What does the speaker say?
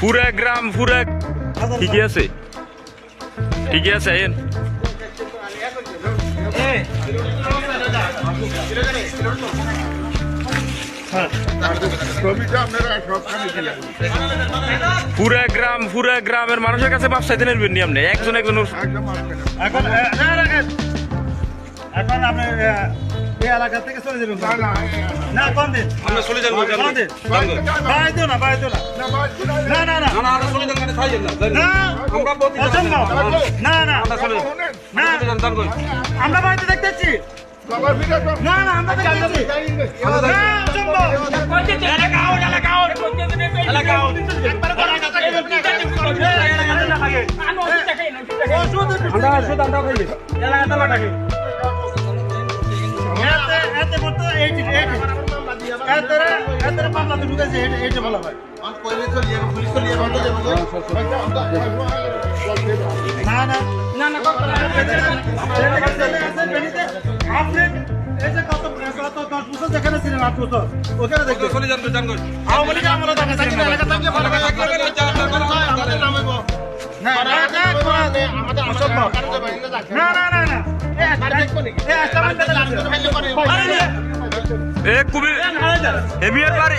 পুরা গ্রাম পুরা ঠিকই আছে? ঠিকই আছে আইন পুরা গ্রাম পুরা গ্রামের মানুষের কাছে মাপ চাইতে নেবেন নি আপনি? একজন একজন এখন এখন আপনি এই এলাকা থেকে চলে যাবেন। না না না। কম দিন আমরা চলে যাব দিন না। না না, বাইরে চলে না যান। না না না না আমরা বাড়িতে দেখতেছি। না না আমরা এতে মামলা ঢুকেছে এই এই যে বলা ভাই না না না না আপনি এই যে কত কত দশ বছর যেখানে ছিলেন আট বছর ওখানে দেখবেন চলে যান যান আওয়ামী লীগ আমরা দেখা ছিলেন না না না অসম্ভব না না না না এ এ এ কুবি এমিয়ার বাড়ি